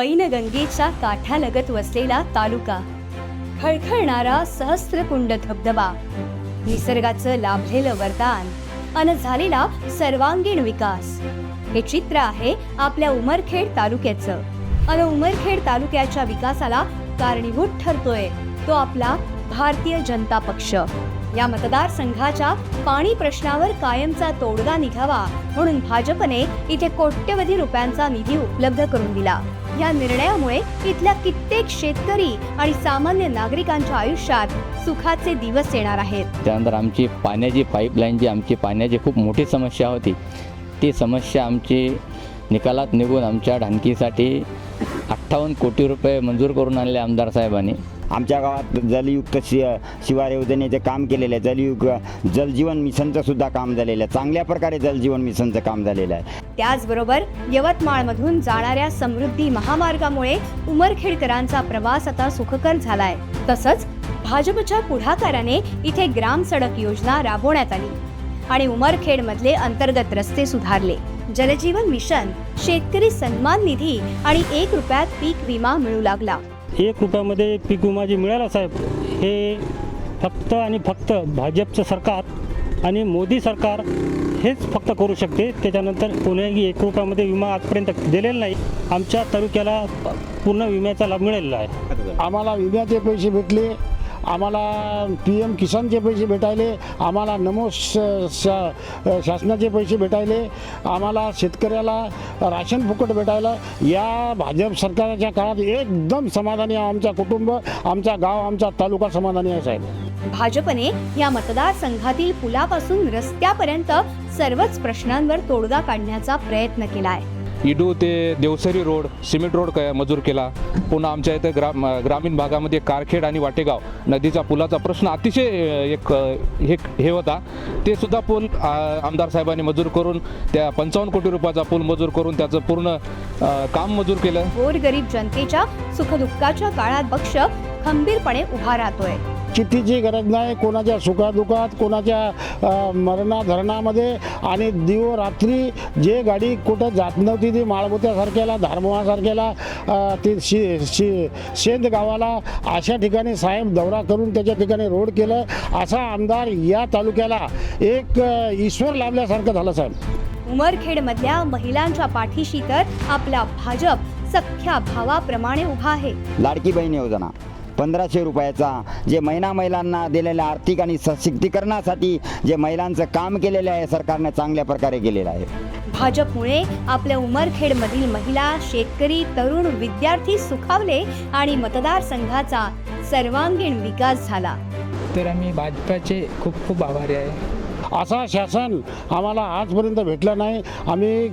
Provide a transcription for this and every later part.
पैनगंगेच्या काठालगत वसलेला तालुका. खळखळणारा सहस्त्रकुंड धबधबा. निसर्गाचं लाभलेलं वरदान अन झालेला सर्वांगीण विकास. हे चित्र आहे आपल्या उमरखेड तालुक्याचं. अन उमरखेड तालुक्याच्या विकासाला कारणीभूत ठरतोय तो आपला भारतीय जनता पक्ष. या मतदारसंघाच्या पाणी प्रश्नावर कायमचा तोडगा निघावा म्हणून भाजपने इथे कोट्यवधी रुपयांचा निधी उपलब्ध करून दिला. या निर्णयामुळे इथल्या कित्येक शेतकरी आणि सामान्य नागरिकांच्या आयुष्यात सुखाचे दिवस येणार आहेत. त्यानंतर आमची पाण्याची पाईपलाईन जी आमची पाण्याची खूप मोठी समस्या होती. ती समस्या आमची निकालात निघून आमच्या ढानकीसाठी अठ्ठावन्न कोटी रुपये मंजूर करून आणले आमदार साहेबांनी. आमच्या गावात जलयुक्त शि शिवार योजनेचे काम केलेले आहे. जलयुक्त जलजीवन मिशनचं सुद्धा काम झालेलं आहे. चांगल्या प्रकारे जलजीवन मिशनचं काम झालेलं आहे. त्याचबरोबर यवतमाळमधून जाणाऱ्या समृद्धी महामार्गामुळे उमरखेडकरांचा प्रवास आता सुखकर झालाय. तसंच भाजपच्या पुढाकाराने इथे ग्राम सडक योजना राबवण्यात आली. आणि उमरखेड मधले अंतर्गत रस्ते सुधारले. जलजीवन मिशन शेतकरी सन्मान निधी आणि एक रुपयात पीक विमा मिळू लागला. एक रुपयामध्ये पीक विमा जे मिळाला साहेब हे फक्त आणि फक्त भाजपचं सरकार आणि मोदी सरकार हेच फक्त करू शकते. त्याच्यानंतर कोणीही एक रुपयामध्ये विमा आजपर्यंत दिलेला नाही. आमच्या तालुक्याला पूर्ण विम्याचा लाभ मिळालेला आहे. आम्हाला विम्याचे पैसे भेटले. आम्हाला पी एम किसानचे पैसे भेटायले आम्हाला नमो श शा- शासनाचे पैसे भेटायले आम्हाला शेतकऱ्याला राशन फुकट भेटायला. या भाजप सरकारच्या काळात एकदम समाधानी आहे आमचा कुटुंब आमचा गाव आमचा तालुका समाधानी आहे साहेब. भाजपने या मतदारसंघातील पुलापासून रस्त्यापर्यंत सर्वच प्रश्नांवर तोडगा काढण्याचा प्रयत्न केला आहे इडू ते देवसरी रोड सिमेंट रोड क मंजूर केला. पुन्हा आमच्या इथं ग्राम ग्रामीण भागामध्ये कारखेड आणि वाटेगाव नदीचा पुलाचा प्रश्न अतिशय एक हे हे होता. ते सुद्धा पूल आमदार साहेबांनी मंजूर करून त्या पंचावन्न कोटी रुपयाचा पूल मंजूर करून त्याचं पूर्ण काम मंजूर केलं. गोरगरीब जनतेच्या सुखदुःखाच्या काळात पक्ष खंबीरपणे उभा राहतोय. चिठ्ठीची गरज नाही कोणाच्या सुखादुखात कोणाच्या अ, मरणाधरणामध्ये. आणि दिव रात्री जे गाडी कुठं जात नव्हती ती माळबुत्यासारख्याला धारमोहासारख्याला ती शि शि शेंद गावाला अशा ठिकाणी साहेब दौरा करून त्याच्या ठिकाणी रोड केलं. असा आमदार या तालुक्याला एक ईश्वर लाभल्यासारखं झालं साहेब. उमरखेडमधल्या महिलांच्या पाठीशी तर आपला भाजप सख्या भावाप्रमाणे उभा आहे. लाडकी बहीण योजना. पंधराशे रुपयाचा. जे महिना महिलांना दिलेल्या आर्थिक आणि सशक्तीकरणासाठी जे महिलांचं काम केलेलं आहे सरकारने चांगल्या प्रकारे केलेलं आहे. भाजपमुळे आपल्या उमरखेडमधील महिला शेतकरी तरुण विद्यार्थी सुखावले आणि मतदारसंघाचा सर्वांगीण विकास झाला. तर आम्ही भाजपाचे खूप खूप आभारी आहे. असा शासन आम्हाला आजपर्यंत भेटलं नाही. आम्ही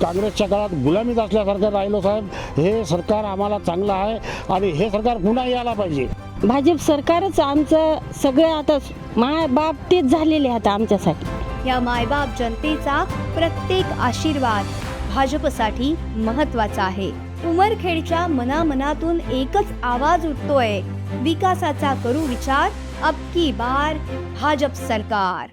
काँग्रेसच्या काळात गुलामीत असल्यासारखं राहिलो साहेब. हे सरकार आम्हाला चांगलं आहे आणि हे सरकार पुन्हा यायला पाहिजे. भाजप सरकारच आमचं सगळं आता माय बाप तेच झालेले आहेत आमच्यासाठी. या मायबाप जनतेचा प्रत्येक आशीर्वाद भाजपसाठी महत्त्वाचा आहे. उमरखेडच्या मनामनातून एकच आवाज उठतोय विकासाचा करू विचार अब की बार भाजप सरकार।